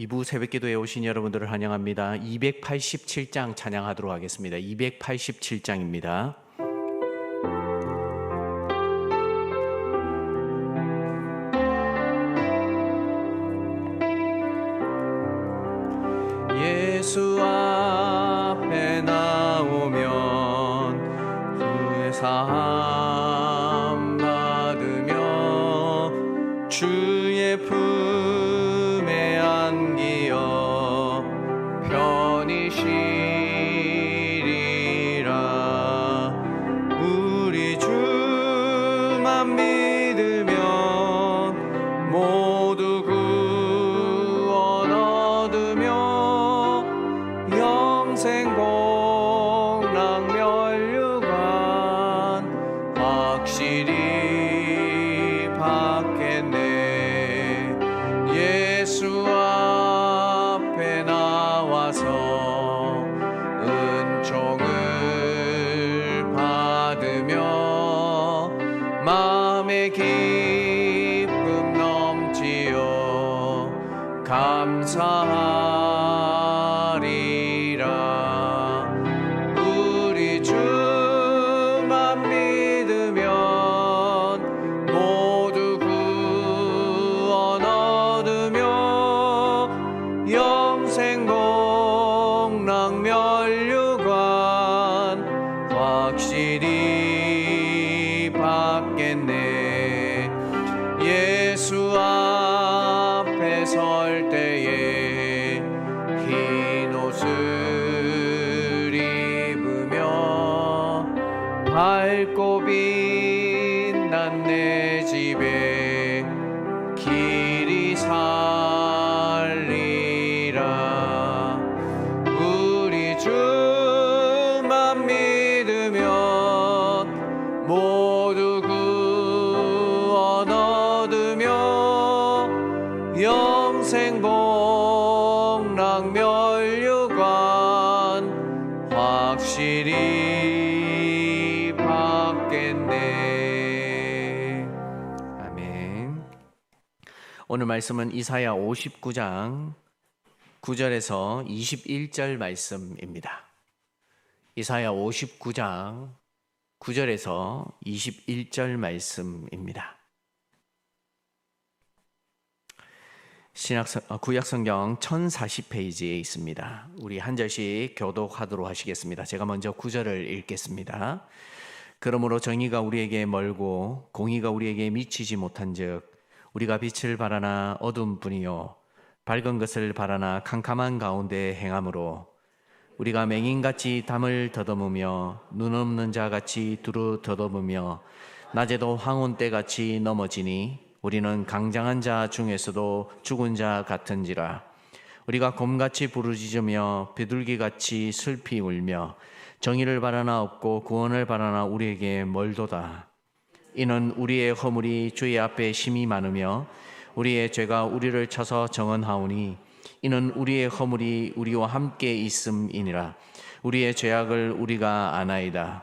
이부 새벽기도에 오신 여러분들을 환영합니다. 287장 찬양하도록 하겠습니다. 287장입니다. 영생 영생 공 멸류관 확실히 받겠네 아멘 오늘 말씀은 이사야 59장 9절에서 21절 말씀입니다. 이사야 59장 9절에서 21절 말씀입니다. 신약 어, 구약 성경 1040페이지에 있습니다. 우리 한 절씩 교독하도록 하시겠습니다. 제가 먼저 9절을 읽겠습니다. 그러므로 정의가 우리에게 멀고 공의가 우리에게 미치지 못한즉 우리가 빛을 바라나 어두운 뿐이요 밝은 것을 바라나 캄캄한 가운데 행함으로 우리가 맹인같이 담을 더듬으며 눈 없는 자같이 두루 더듬으며 낮에도 황혼 때같이 넘어지니 우리는 강장한 자 중에서도 죽은 자 같은지라. 우리가 곰같이 부르짖으며 비둘기같이 슬피 울며 정의를 바라나 없고 구원을 바라나 우리에게 멀도다. 이는 우리의 허물이 주의 앞에 심히 많으며 우리의 죄가 우리를 쳐서 정언하오니 이는 우리의 허물이 우리와 함께 있음이니라. 우리의 죄악을 우리가 아나이다.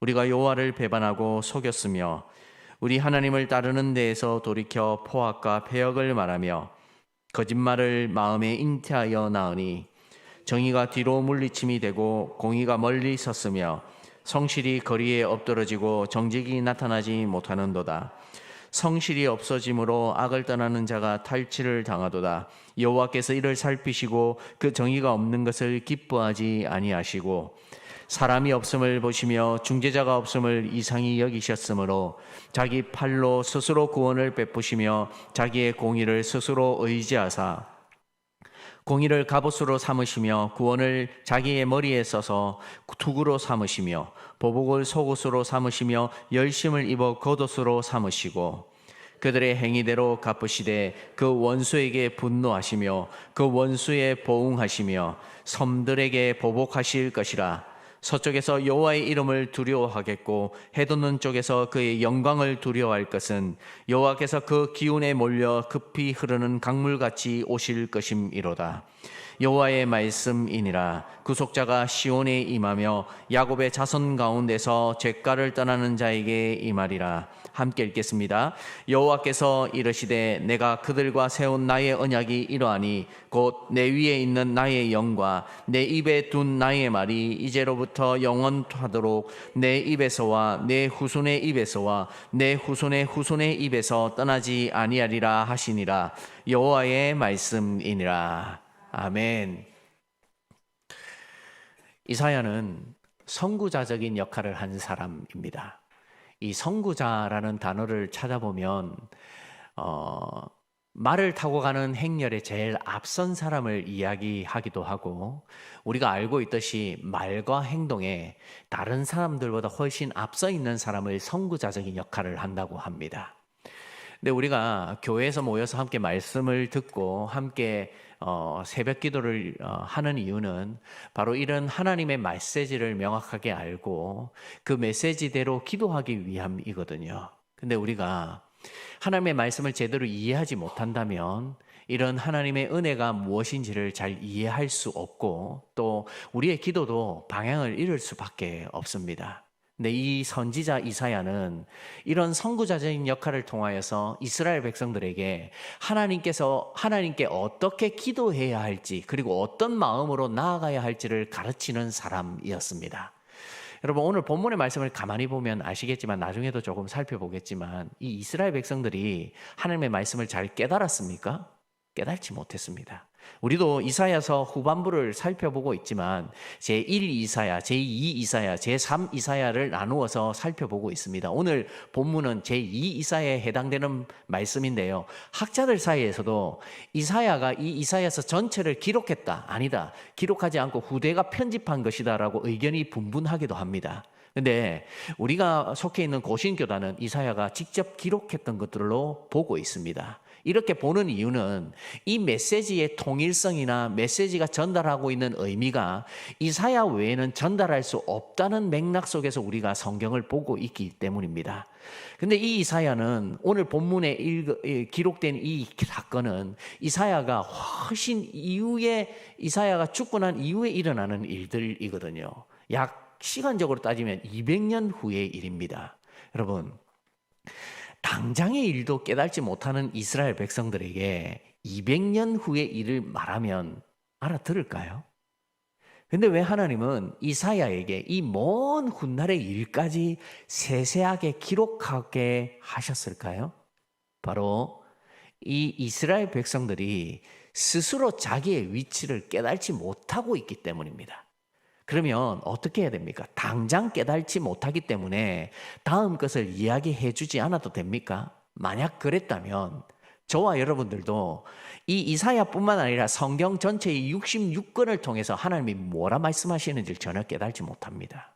우리가 여호와를 배반하고 속였으며 우리 하나님을 따르는 데에서 돌이켜 포악과 폐역을 말하며 거짓말을 마음에 잉태하여 나으니 정의가 뒤로 물리침이 되고 공의가 멀리 섰으며 성실이 거리에 엎드러지고 정직이 나타나지 못하는도다. 성실이 없어짐으로 악을 떠나는 자가 탈취를 당하도다. 여호와께서 이를 살피시고 그 정의가 없는 것을 기뻐하지 아니하시고 사람이 없음을 보시며 중재자가 없음을 이상히 여기셨으므로 자기 팔로 스스로 구원을 베푸시며 자기의 공의를 스스로 의지하사 공의를 갑옷으로 삼으시며 구원을 자기의 머리에 써서 투구로 삼으시며 보복을 속옷으로 삼으시며 열심을 입어 겉옷으로 삼으시고 그들의 행위대로 갚으시되 그 원수에게 분노하시며 그 원수에 보응하시며 섬들에게 보복하실 것이라 서쪽에서 여호와의 이름을 두려워하겠고 해돋는 쪽에서 그의 영광을 두려워할 것은 여호와께서 그 기운에 몰려 급히 흐르는 강물같이 오실 것임이로다. 여호와의 말씀이니라 구속자가 시온에 임하며 야곱의 자손 가운데서 죄가를 떠나는 자에게 임하리라 함께 읽겠습니다 여호와께서 이르시되 내가 그들과 세운 나의 언약이 이러하니 곧 내 위에 있는 나의 영과 내 입에 둔 나의 말이 이제로부터 영원하도록 내 입에서와 내 후손의 입에서와 내 후손의 후손의 입에서 떠나지 아니하리라 하시니라 여호와의 말씀이니라 아멘. 이사야는 선구자적인 역할을 한 사람입니다. 이 선구자라는 단어를 찾아보면 어, 말을 타고 가는 행렬에 제일 앞선 사람을 이야기하기도 하고 우리가 알고 있듯이 말과 행동에 다른 사람들보다 훨씬 앞서 있는 사람을 선구자적인 역할을 한다고 합니다. 근데 우리가 교회에서 모여서 함께 말씀을 듣고 함께 어, 새벽 기도를 어, 하는 이유는 바로 이런 하나님의 메시지를 명확하게 알고 그 메시지대로 기도하기 위함이거든요. 근데 우리가 하나님의 말씀을 제대로 이해하지 못한다면 이런 하나님의 은혜가 무엇인지를 잘 이해할 수 없고 또 우리의 기도도 방향을 잃을 수밖에 없습니다. 근데 이 선지자 이사야는 이런 선구자적인 역할을 통하여서 이스라엘 백성들에게 하나님께서 하나님께 어떻게 기도해야 할지 그리고 어떤 마음으로 나아가야 할지를 가르치는 사람이었습니다. 여러분 오늘 본문의 말씀을 가만히 보면 아시겠지만 나중에도 조금 살펴보겠지만 이 이스라엘 백성들이 하나님의 말씀을 잘 깨달았습니까? 깨달지 못했습니다. 우리도 이사야서 후반부를 살펴보고 있지만 제1 이사야, 제2 이사야, 제3 이사야를 나누어서 살펴보고 있습니다. 오늘 본문은 제2 이사야에 해당되는 말씀인데요. 학자들 사이에서도 이사야가 이 이사야서 전체를 기록했다. 아니다. 기록하지 않고 후대가 편집한 것이다라고 의견이 분분하기도 합니다. 근데 우리가 속해 있는 고신교단은 이사야가 직접 기록했던 것들로 보고 있습니다. 이렇게 보는 이유는 이 메시지의 통일성이나 메시지가 전달하고 있는 의미가 이사야 외에는 전달할 수 없다는 맥락 속에서 우리가 성경을 보고 있기 때문입니다. 근데 이 이사야는 오늘 본문에 일, 기록된 이 사건은 이사야가 훨씬 이후에 이사야가 죽고 난 이후에 일어나는 일들이거든요. 약 시간적으로 따지면 200년 후의 일입니다. 여러분, 당장의 일도 깨닫지 못하는 이스라엘 백성들에게 200년 후의 일을 말하면 알아들을까요? 근데 왜 하나님은 이사야에게 이 먼 훗날의 일까지 세세하게 기록하게 하셨을까요? 바로 이 이스라엘 백성들이 스스로 자기의 위치를 깨닫지 못하고 있기 때문입니다. 그러면 어떻게 해야 됩니까? 당장 깨달지 못하기 때문에 다음 것을 이야기해 주지 않아도 됩니까? 만약 그랬다면 저와 여러분들도 이 이사야뿐만 아니라 성경 전체의 66권을 통해서 하나님이 뭐라 말씀하시는지 전혀 깨달지 못합니다.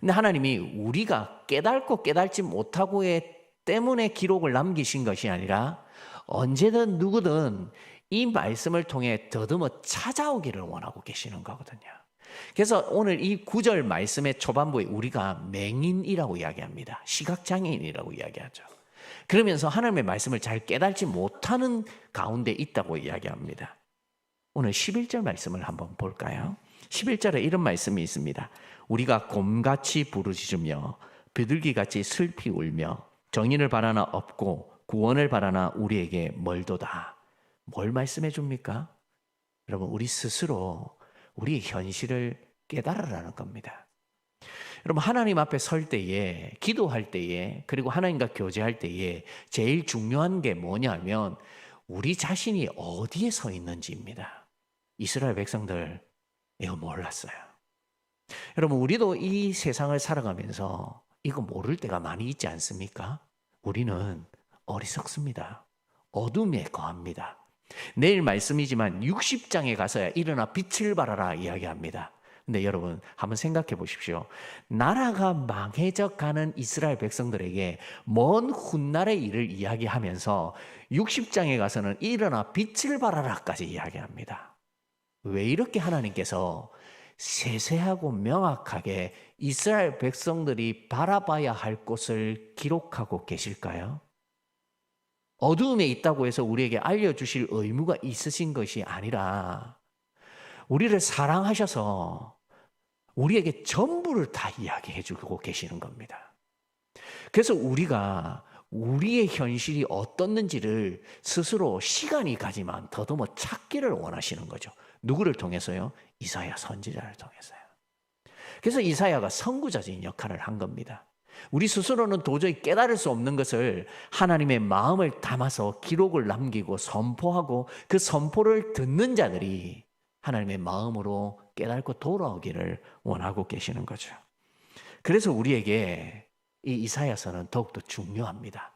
근데 하나님이 우리가 깨닫고 깨달지 못하고의 때문에 기록을 남기신 것이 아니라 언제든 누구든 이 말씀을 통해 더듬어 찾아오기를 원하고 계시는 거거든요. 그래서 오늘 이 구절 말씀의 초반부에 우리가 맹인이라고 이야기합니다. 시각장애인이라고 이야기하죠. 그러면서 하나님의 말씀을 잘 깨달지 못하는 가운데 있다고 이야기합니다. 오늘 11절 말씀을 한번 볼까요? 11절에 이런 말씀이 있습니다. 우리가 곰같이 부르짖으며 비둘기같이 슬피 울며 정인을 바라나 없고 구원을 바라나 우리에게 멀도다. 뭘 말씀해 줍니까? 여러분 우리 스스로 우리의 현실을 깨달으라는 겁니다. 여러분 하나님 앞에 설 때에 기도할 때에 그리고 하나님과 교제할 때에 제일 중요한 게 뭐냐면 우리 자신이 어디에 서 있는지입니다. 이스라엘 백성들 이거 몰랐어요. 여러분 우리도 이 세상을 살아가면서 이거 모를 때가 많이 있지 않습니까? 우리는 어리석습니다. 어둠에 거합니다. 내일 말씀이지만 60장에 가서야 일어나 빛을 발하라 이야기합니다. 근데 여러분 한번 생각해 보십시오. 나라가 망해져 가는 이스라엘 백성들에게 먼 훗날의 일을 이야기하면서 60장에 가서는 일어나 빛을 발하라까지 이야기합니다. 왜 이렇게 하나님께서 세세하고 명확하게 이스라엘 백성들이 바라봐야 할 곳을 기록하고 계실까요? 어두움에 있다고 해서 우리에게 알려주실 의무가 있으신 것이 아니라 우리를 사랑하셔서 우리에게 전부를 다 이야기해 주고 계시는 겁니다. 그래서 우리가 우리의 현실이 어떻는지를 스스로 시간이 가지만 더더머 찾기를 원하시는 거죠. 누구를 통해서요? 이사야 선지자를 통해서요. 그래서 이사야가 선구자적인 역할을 한 겁니다. 우리 스스로는 도저히 깨달을 수 없는 것을 하나님의 마음을 담아서 기록을 남기고 선포하고 그 선포를 듣는 자들이 하나님의 마음으로 깨닫고 돌아오기를 원하고 계시는 거죠. 그래서 우리에게 이 이사야서는 더욱더 중요합니다.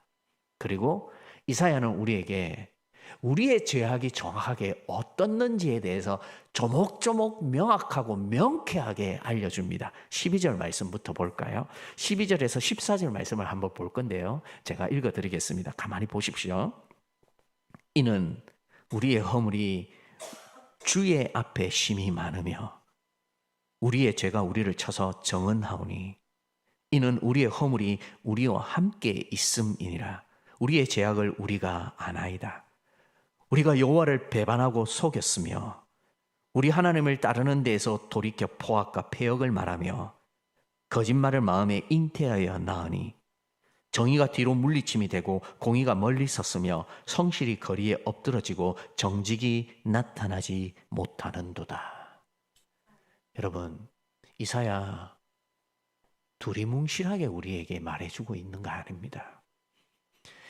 그리고 이사야는 우리에게 우리의 죄악이 정확하게 어떻는지에 대해서 조목조목 명확하고 명쾌하게 알려줍니다. 12절 말씀부터 볼까요? 12절에서 14절 말씀을 한번 볼 건데요. 제가 읽어드리겠습니다. 가만히 보십시오. 이는 우리의 허물이 주의 앞에 심히 많으며 우리의 죄가 우리를 쳐서 정은하오니 이는 우리의 허물이 우리와 함께 있음이니라 우리의 죄악을 우리가 아나이다 우리가 여호와를 배반하고 속였으며 우리 하나님을 따르는 데에서 돌이켜 포악과 폐역을 말하며 거짓말을 마음에 잉태하여 나으니 정의가 뒤로 물리침이 되고 공의가 멀리 섰으며 성실이 거리에 엎드러지고 정직이 나타나지 못하는도다. 여러분, 이사야 두리뭉실하게 우리에게 말해주고 있는 거 아닙니다.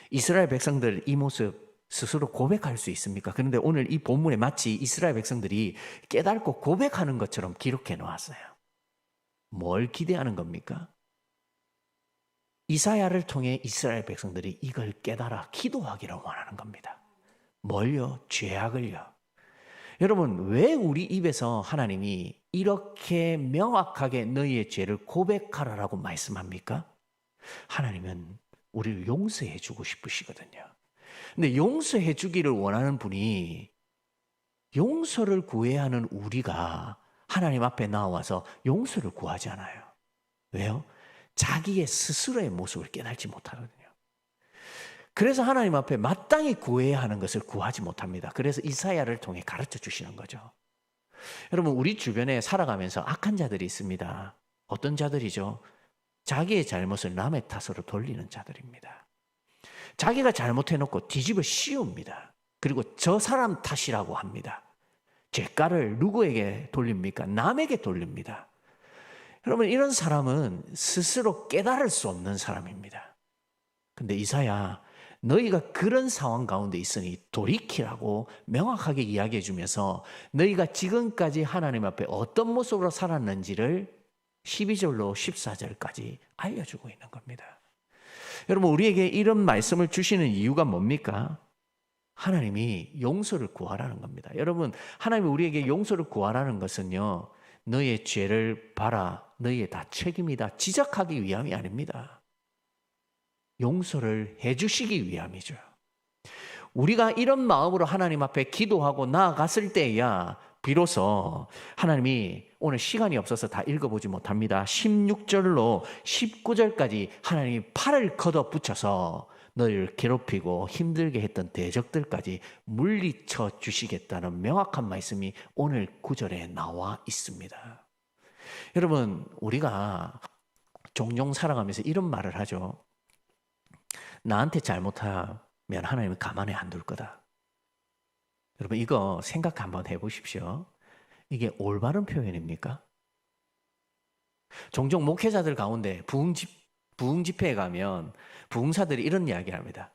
이스라엘 백성들 이 모습 스스로 고백할 수 있습니까? 그런데 오늘 이 본문에 마치 이스라엘 백성들이 깨닫고 고백하는 것처럼 기록해 놓았어요. 뭘 기대하는 겁니까? 이사야를 통해 이스라엘 백성들이 이걸 깨달아 기도하기를 원하는 겁니다. 뭘요? 죄악을요. 여러분, 왜 우리 입에서 하나님이 이렇게 명확하게 너희의 죄를 고백하라라고 말씀합니까? 하나님은 우리를 용서해 주고 싶으시거든요. 근데 용서해 주기를 원하는 분이 용서를 구해야 하는 우리가 하나님 앞에 나와서 용서를 구하지 않아요. 왜요? 자기의 스스로의 모습을 깨닫지 못하거든요. 그래서 하나님 앞에 마땅히 구해야 하는 것을 구하지 못합니다. 그래서 이사야를 통해 가르쳐 주시는 거죠. 여러분, 우리 주변에 살아가면서 악한 자들이 있습니다. 어떤 자들이죠? 자기의 잘못을 남의 탓으로 돌리는 자들입니다. 자기가 잘못해놓고 뒤집어 씌웁니다. 그리고 저 사람 탓이라고 합니다. 죄가를 누구에게 돌립니까? 남에게 돌립니다. 여러분, 이런 사람은 스스로 깨달을 수 없는 사람입니다. 근데 이사야, 너희가 그런 상황 가운데 있으니 돌이키라고 명확하게 이야기해 주면서 너희가 지금까지 하나님 앞에 어떤 모습으로 살았는지를 12절로 14절까지 알려주고 있는 겁니다. 여러분, 우리에게 이런 말씀을 주시는 이유가 뭡니까? 하나님이 용서를 구하라는 겁니다. 여러분, 하나님이 우리에게 용서를 구하라는 것은요, 너의 죄를 봐라, 너희의 다 책임이다, 지적하기 위함이 아닙니다. 용서를 해주시기 위함이죠. 우리가 이런 마음으로 하나님 앞에 기도하고 나아갔을 때야 비로소 하나님이 오늘 시간이 없어서 다 읽어보지 못합니다. 16절로 19절까지 하나님이 팔을 걷어 붙여서 너희를 괴롭히고 힘들게 했던 대적들까지 물리쳐 주시겠다는 명확한 말씀이 오늘 구절에 나와 있습니다. 여러분, 우리가 종종 살아가면서 이런 말을 하죠. 나한테 잘못하면 하나님은 가만히 안 둘 거다. 여러분, 이거 생각 한번 해보십시오. 이게 올바른 표현입니까? 종종 목회자들 가운데 부흥 집, 부흥 집회에 가면 부흥사들이 이런 이야기를 합니다.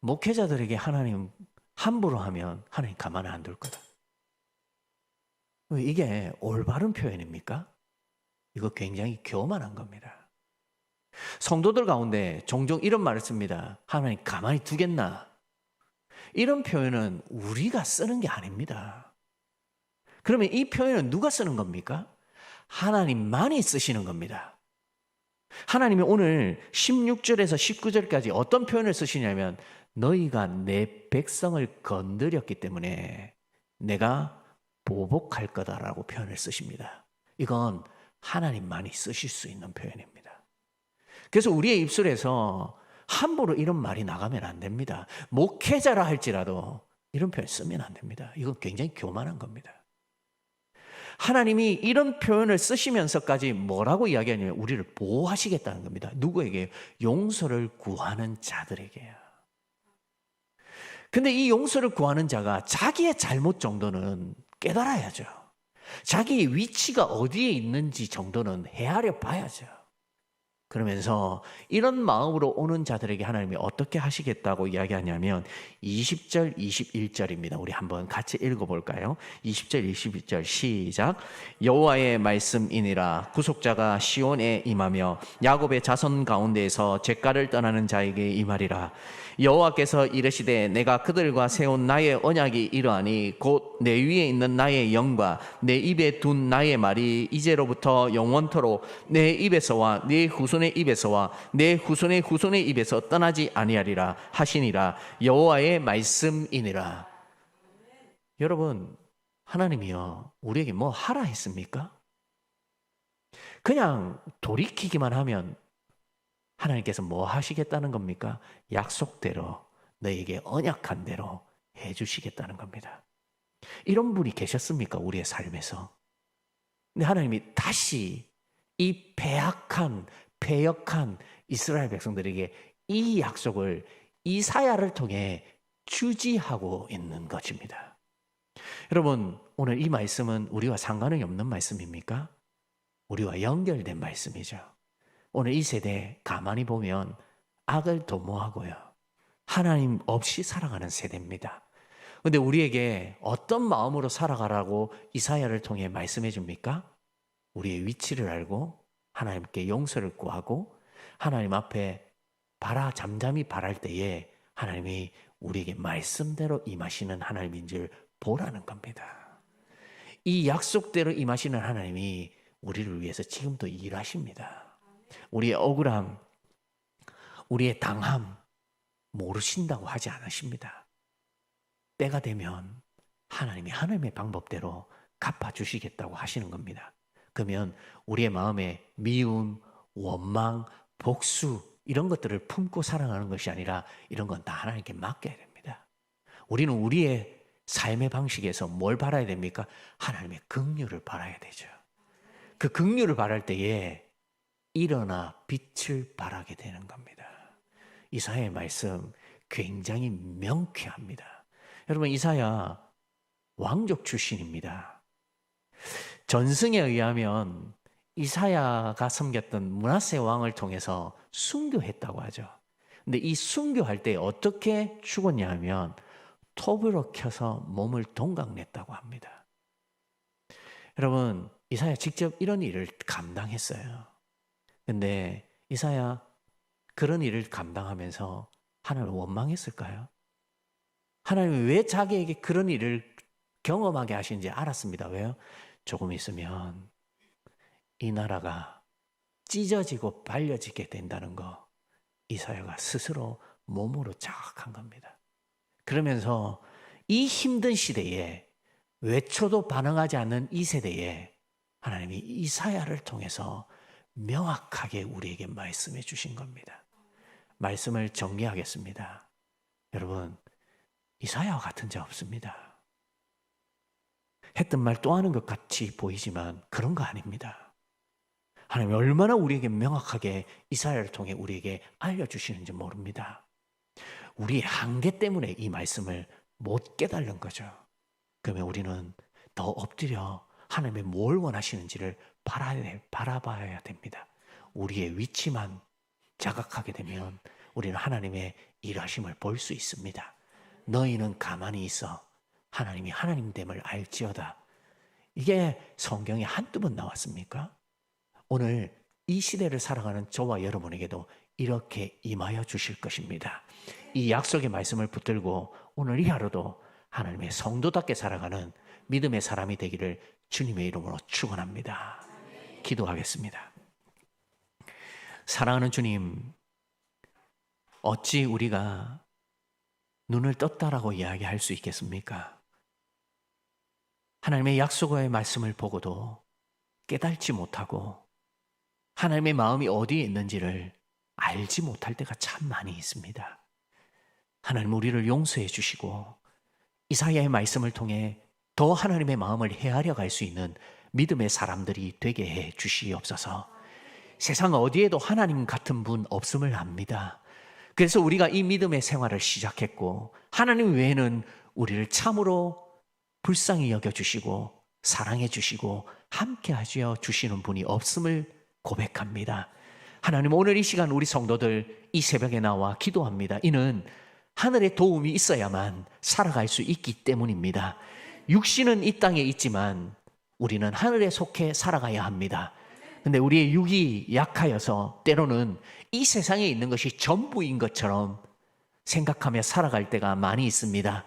목회자들에게 하나님 함부로 하면 하나님 가만 안 둘 거다. 이게 올바른 표현입니까? 이거 굉장히 교만한 겁니다. 성도들 가운데 종종 이런 말을 씁니다. 하나님 가만히 두겠나? 이런 표현은 우리가 쓰는 게 아닙니다. 그러면 이 표현은 누가 쓰는 겁니까? 하나님만이 쓰시는 겁니다. 하나님이 오늘 16절에서 19절까지 어떤 표현을 쓰시냐면 너희가 내 백성을 건드렸기 때문에 내가 보복할 거다라고 표현을 쓰십니다. 이건 하나님만이 쓰실 수 있는 표현입니다. 그래서 우리의 입술에서 함부로 이런 말이 나가면 안 됩니다. 목회자라 할지라도 이런 표현 쓰면 안 됩니다. 이건 굉장히 교만한 겁니다. 하나님이 이런 표현을 쓰시면서까지 뭐라고 이야기하냐면 우리를 보호하시겠다는 겁니다. 누구에게? 용서를 구하는 자들에게요. 근데 이 용서를 구하는 자가 자기의 잘못 정도는 깨달아야죠. 자기의 위치가 어디에 있는지 정도는 헤아려 봐야죠. 그러면서 이런 마음으로 오는 자들에게 하나님이 어떻게 하시겠다고 이야기하냐면 20절, 21절입니다. 우리 한번 같이 읽어볼까요? 20절, 21절 시작. 여호와의 말씀이니라 구속자가 시온에 임하며 야곱의 자손 가운데에서 죄가를 떠나는 자에게 임하리라. 여호와께서 이르시되 내가 그들과 세운 나의 언약이 이러하니 곧 내 위에 있는 나의 영과 내 입에 둔 나의 말이 이제로부터 영원토록 내 입에서와 내 후손의 입에서와 내 후손의 후손의 입에서 떠나지 아니하리라 하시니라 여호와의 말씀이니라. 여러분 하나님이요 우리에게 뭐 하라 했습니까? 그냥 돌이키기만 하면 하나님께서 뭐 하시겠다는 겁니까? 약속대로 너에게 언약한 대로 해 주시겠다는 겁니다. 이런 분이 계셨습니까? 우리의 삶에서. 근데 하나님이 다시 이 패악한 패역한 이스라엘 백성들에게 이 약속을 이사야를 통해 주지하고 있는 것입니다. 여러분, 오늘 이 말씀은 우리와 상관이 없는 말씀입니까? 우리와 연결된 말씀이죠. 오늘 이 세대 가만히 보면 악을 도모하고요. 하나님 없이 살아가는 세대입니다. 근데 우리에게 어떤 마음으로 살아가라고 이사야를 통해 말씀해 줍니까? 우리의 위치를 알고 하나님께 용서를 구하고 하나님 앞에 바라 잠잠히 바랄 때에 하나님이 우리에게 말씀대로 임하시는 하나님인 줄 보라는 겁니다. 이 약속대로 임하시는 하나님이 우리를 위해서 지금도 일하십니다. 우리의 억울함, 우리의 당함 모르신다고 하지 않으십니다. 때가 되면 하나님이 하나님의 방법대로 갚아주시겠다고 하시는 겁니다. 그러면 우리의 마음에 미움, 원망, 복수 이런 것들을 품고 살아가는 것이 아니라 이런 건 다 하나님께 맡겨야 됩니다. 우리는 우리의 삶의 방식에서 뭘 바라야 됩니까? 하나님의 긍휼을 바라야 되죠. 그 긍휼을 바랄 때에 일어나 빛을 발하게 되는 겁니다. 이사야의 말씀 굉장히 명쾌합니다. 여러분 이사야 왕족 출신입니다. 전승에 의하면 이사야가 섬겼던 문하세 왕을 통해서 순교했다고 하죠. 근데 이 순교할 때 어떻게 죽었냐 하면 톱으로 켜서 몸을 동강냈다고 합니다. 여러분, 이사야 직접 이런 일을 감당했어요. 근데 이사야 그런 일을 감당하면서 하나님을 원망했을까요? 하나님이 왜 자기에게 그런 일을 경험하게 하신지 알았습니다. 왜요? 조금 있으면 이 나라가 찢어지고 발려지게 된다는 거 이사야가 스스로 몸으로 자각한 겁니다. 그러면서 이 힘든 시대에 외쳐도 반응하지 않는 이 세대에 하나님이 이사야를 통해서 명확하게 우리에게 말씀해 주신 겁니다. 말씀을 정리하겠습니다. 여러분, 이사야와 같은 자 없습니다. 했던 말 또 하는 것 같이 보이지만 그런 거 아닙니다. 하나님 얼마나 우리에게 명확하게 이사야를 통해 우리에게 알려주시는지 모릅니다. 우리의 한계 때문에 이 말씀을 못 깨달는 거죠. 그러면 우리는 더 엎드려 하나님의 뭘 원하시는지를 바라봐야 됩니다. 우리의 위치만 자각하게 되면 우리는 하나님의 일하심을 볼 수 있습니다. 너희는 가만히 있어. 하나님이 하나님됨을 알지어다. 이게 성경에 한두 번 나왔습니까? 오늘 이 시대를 살아가는 저와 여러분에게도 이렇게 임하여 주실 것입니다. 이 약속의 말씀을 붙들고 오늘 이 하루도 하나님의 성도답게 살아가는 믿음의 사람이 되기를 주님의 이름으로 축원합니다. 기도하겠습니다. 사랑하는 주님, 어찌 우리가 눈을 떴다라고 이야기할 수 있겠습니까? 하나님의 약속의 말씀을 보고도 깨달지 못하고 하나님의 마음이 어디에 있는지를 알지 못할 때가 참 많이 있습니다. 하나님 우리를 용서해 주시고 이사야의 말씀을 통해 더 하나님의 마음을 헤아려 갈 수 있는 믿음의 사람들이 되게 해 주시옵소서. 세상 어디에도 하나님 같은 분 없음을 압니다. 그래서 우리가 이 믿음의 생활을 시작했고 하나님 외에는 우리를 참으로 불쌍히 여겨 주시고 사랑해 주시고 함께 하여 주시는 분이 없음을 고백합니다. 하나님 오늘 이 시간 우리 성도들 이 새벽에 나와 기도합니다. 이는 하늘의 도움이 있어야만 살아갈 수 있기 때문입니다. 육신은 이 땅에 있지만 우리는 하늘에 속해 살아가야 합니다. 근데 우리의 육이 약하여서 때로는 이 세상에 있는 것이 전부인 것처럼 생각하며 살아갈 때가 많이 있습니다.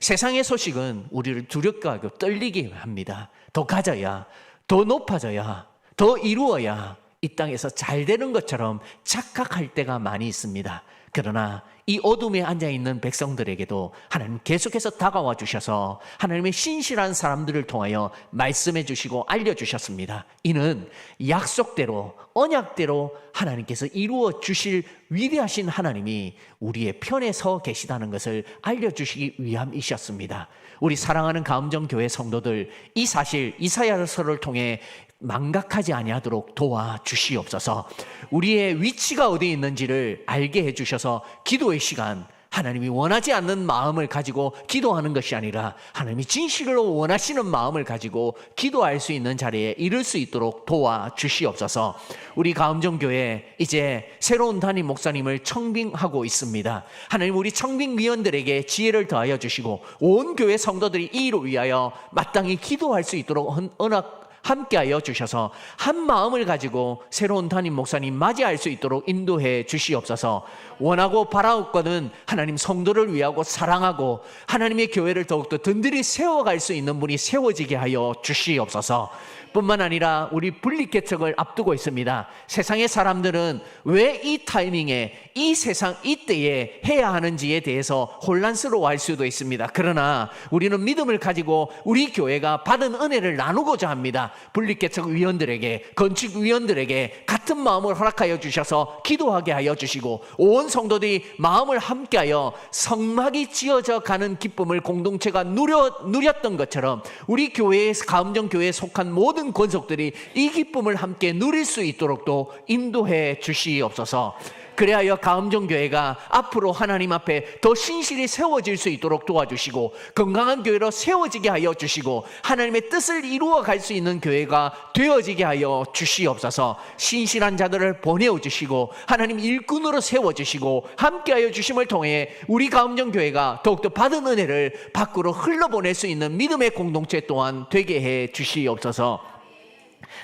세상의 소식은 우리를 두렵게 하고 떨리게 합니다. 더 가져야, 더 높아져야, 더 이루어야 이 땅에서 잘 되는 것처럼 착각할 때가 많이 있습니다. 그러나 이 어둠에 앉아 있는 백성들에게도 하나님 계속해서 다가와 주셔서 하나님의 신실한 사람들을 통하여 말씀해 주시고 알려 주셨습니다. 이는 약속대로 언약대로 하나님께서 이루어 주실 위대하신 하나님이 우리의 편에 서 계시다는 것을 알려 주시기 위함이셨습니다. 우리 사랑하는 가음정 교회 성도들 이 사실 이사야서를 통해 망각하지 아니하도록 도와 주시옵소서. 우리의 위치가 어디 있는지를 알게 해 주셔서 기도의 시간 하나님이 원하지 않는 마음을 가지고 기도하는 것이 아니라 하나님이 진실로 원하시는 마음을 가지고 기도할 수 있는 자리에 이를 수 있도록 도와 주시옵소서. 우리 가음정 교회 이제 새로운 담임 목사님을 청빙하고 있습니다. 하나님 우리 청빙 위원들에게 지혜를 더하여 주시고 온 교회 성도들이 이로 위하여 마땅히 기도할 수 있도록 헌- 언약 함께하여 주셔서 한 마음을 가지고 새로운 담임 목사님 맞이할 수 있도록 인도해 주시옵소서. 원하고 바라옵거든 하나님 성도를 위하고 사랑하고 하나님의 교회를 더욱더 든든히 세워갈 수 있는 분이 세워지게 하여 주시옵소서. 뿐만 아니라 우리 분리개척을 앞두고 있습니다. 세상의 사람들은 왜 이 타이밍에 이 세상 이때에 해야 하는지에 대해서 혼란스러워할 수도 있습니다. 그러나 우리는 믿음을 가지고 우리 교회가 받은 은혜를 나누고자 합니다. 분리개척 위원들에게 건축 위원들에게 같은 마음을 허락하여 주셔서 기도하게 하여 주시고 온 성도들이 마음을 함께하여 성막이 지어져 가는 기쁨을 공동체가 누려 누렸던 것처럼 우리 교회의 가음정 교회에 속한 모든 권속들이 이 기쁨을 함께 누릴 수 있도록 또 인도해 주시옵소서. 그래야 가음정 교회가 앞으로 하나님 앞에 더 신실히 세워질 수 있도록 도와주시고 건강한 교회로 세워지게 하여 주시고 하나님의 뜻을 이루어 갈 수 있는 교회가 되어지게 하여 주시옵소서. 신실한 자들을 보내어 주시고 하나님 일꾼으로 세워 주시고 함께하여 주심을 통해 우리 가음정 교회가 더욱더 받은 은혜를 밖으로 흘러보낼 수 있는 믿음의 공동체 또한 되게 해 주시옵소서.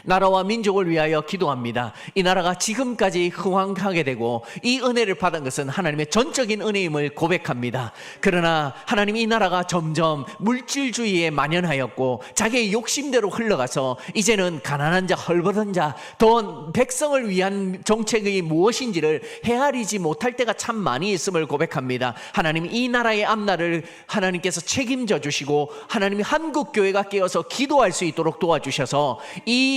나라와 민족을 위하여 기도합니다. 이 나라가 지금까지 흥황하게 되고 이 은혜를 받은 것은 하나님의 전적인 은혜임을 고백합니다. 그러나 하나님 이 나라가 점점 물질주의에 만연하였고 자기의 욕심대로 흘러가서 이제는 가난한 자, 헐벗은 자, 더 백성을 위한 정책이 무엇인지를 헤아리지 못할 때가 참 많이 있음을 고백합니다. 하나님 이 나라의 앞날을 하나님께서 책임져 주시고 하나님이 한국 교회가 깨어서 기도할 수 있도록 도와주셔서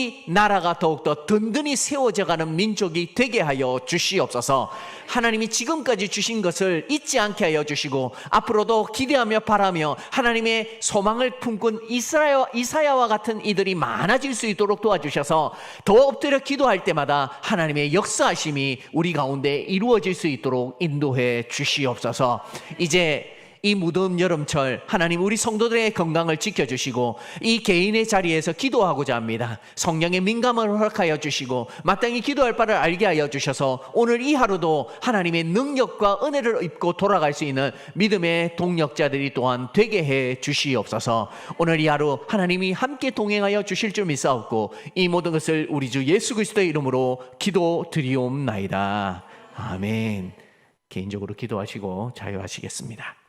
이 나라가 더욱더 든든히 세워져 가는 민족이 되게 하여 주시옵소서. 하나님이 지금까지 주신 것을 잊지 않게 하여 주시고 앞으로도 기대하며 바라며 하나님의 소망을 품꾼 이스라엘 이사야와 같은 이들이 많아질 수 있도록 도와주셔서 더 엎드려 기도할 때마다 하나님의 역사하심이 우리 가운데 이루어질 수 있도록 인도해 주시옵소서. 이제 이 무더운 여름철 하나님 우리 성도들의 건강을 지켜주시고 이 개인의 자리에서 기도하고자 합니다. 성령의 민감을 허락하여 주시고 마땅히 기도할 바를 알게 하여 주셔서 오늘 이 하루도 하나님의 능력과 은혜를 입고 돌아갈 수 있는 믿음의 동력자들이 또한 되게 해 주시옵소서. 오늘 이 하루 하나님이 함께 동행하여 주실 줄 믿사옵고 이 모든 것을 우리 주 예수 그리스도의 이름으로 기도 드리옵나이다. 아멘. 개인적으로 기도하시고 자유하시겠습니다.